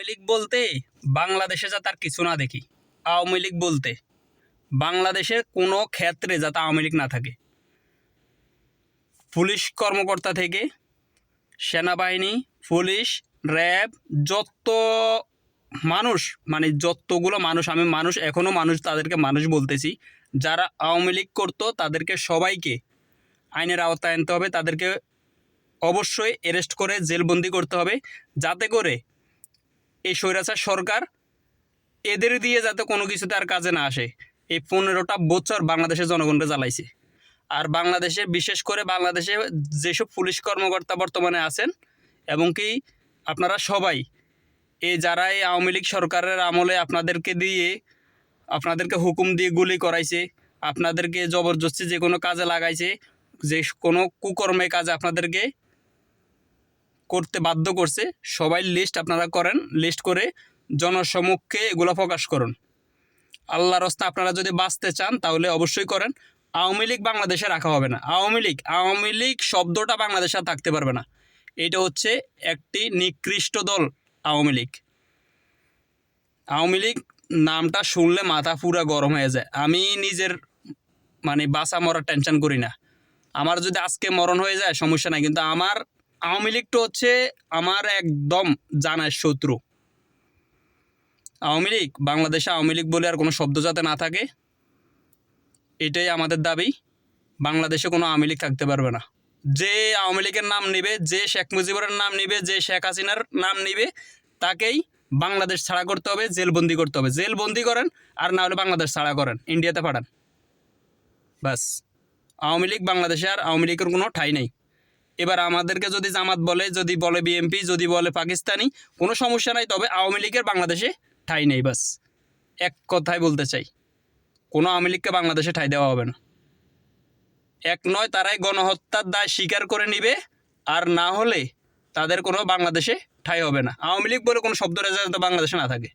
আওয়ামী লীগ বলতে বাংলাদেশে যাতে আর কিছু না দেখি। আওয়ামী লীগ বলতে বাংলাদেশের কোনো ক্ষেত্রে যাতে আওয়ামী লীগ না থাকে। পুলিশ কর্মকর্তা থেকে সেনাবাহিনী, পুলিশ, র্যাব, যত মানুষ মানে যতগুলো মানুষ, আমি মানুষ এখনও মানুষ তাদেরকে মানুষ বলতেছি, যারা আওয়ামী লীগ করতো, তাদেরকে সবাইকে আইনের আওতায় আনতে হবে, তাদেরকে অবশ্যই অ্যারেস্ট করে জেলবন্দি করতে হবে, যাতে করে এই স্বৈরাচার সরকার এদের দিয়ে যাতে কোনো কিছুতে আর কাজে না আসে, এই পনেরোটা বছর বাংলাদেশের জনগণকে জ্বালাইছে। আর বাংলাদেশে, বিশেষ করে বাংলাদেশে যেসব পুলিশ কর্মকর্তা বর্তমানে আছেন, এবং কি আপনারা সবাই, এই যারা এই আওয়ামী লীগ সরকারের আমলে আপনাদেরকে দিয়ে, আপনাদেরকে হুকুম দিয়ে গুলি করাইছে, আপনাদেরকে জবরদস্তি যে কোনো কাজে লাগাইছে, যে কোনো কুকর্মে কাজে আপনাদেরকে করতে বাধ্য করছে, সবাই লিস্ট আপনারা করেন লিস্ট করে জনসমক্ষে এগুলো প্রকাশ করুন। আল্লাহর রস্তা আপনারা যদি বাঁচতে চান, তাহলে অবশ্যই করেন। আওয়ামী লীগ বাংলাদেশে রাখা হবে না। আওয়ামী লীগ আওয়ামী লীগ শব্দটা বাংলাদেশে থাকতে পারবে না। এটা হচ্ছে একটি নিকৃষ্ট দল, আওয়ামী লীগ। আওয়ামী লীগ নামটা শুনলে মাথা পুরা গরম হয়ে যায়। আমি নিজের মানে বাসা মরার টেনশন করি না। আমার যদি আজকে মরণ হয়ে যায়, সমস্যা নাই। কিন্তু আমার আওয়ামী লীগটা হচ্ছে আমার একদম জানার শত্রু। আওয়ামী লীগ, বাংলাদেশে আওয়ামী লীগ বলে আর কোনো শব্দ যাতে না থাকে, এটাই আমাদের দাবি। বাংলাদেশে কোনো আওয়ামী লীগ থাকতে পারবে না। যে আওয়ামী লীগের নাম নিবে, যে শেখ মুজিবুরের নাম নিবে, যে শেখ হাসিনার নাম নিবে, তাকেই বাংলাদেশ ছাড়া করতে হবে, জেলবন্দি করতে হবে। জেলবন্দি করেন আর না হলে বাংলাদেশ ছাড়া করেন। ইন্ডিয়াতে পাঠান। বাস আওয়ামী লীগ, বাংলাদেশে আর আওয়ামী লীগের কোনো ঠাই নেই। এবার আমাদেরকে যদি জামাত বলে, যদি বলে বিএমপি যদি বলে পাকিস্তানি, কোনো সমস্যা নাই, তবে আওয়ামী লীগের বাংলাদেশে ঠাঁই নেই, বাস। এক কথায় বলতে চাই, কোনো আওয়ামী লীগকে বাংলাদেশে ঠাঁই দেওয়া হবে না। এক নয়, তারাই গণহত্যার দায় স্বীকার করে নিবে, আর না হলে তাদের কোনো বাংলাদেশে ঠাঁই হবে না। আওয়ামী লীগ বলে কোনো শব্দ রেজাল্ট বাংলাদেশে না থাকে।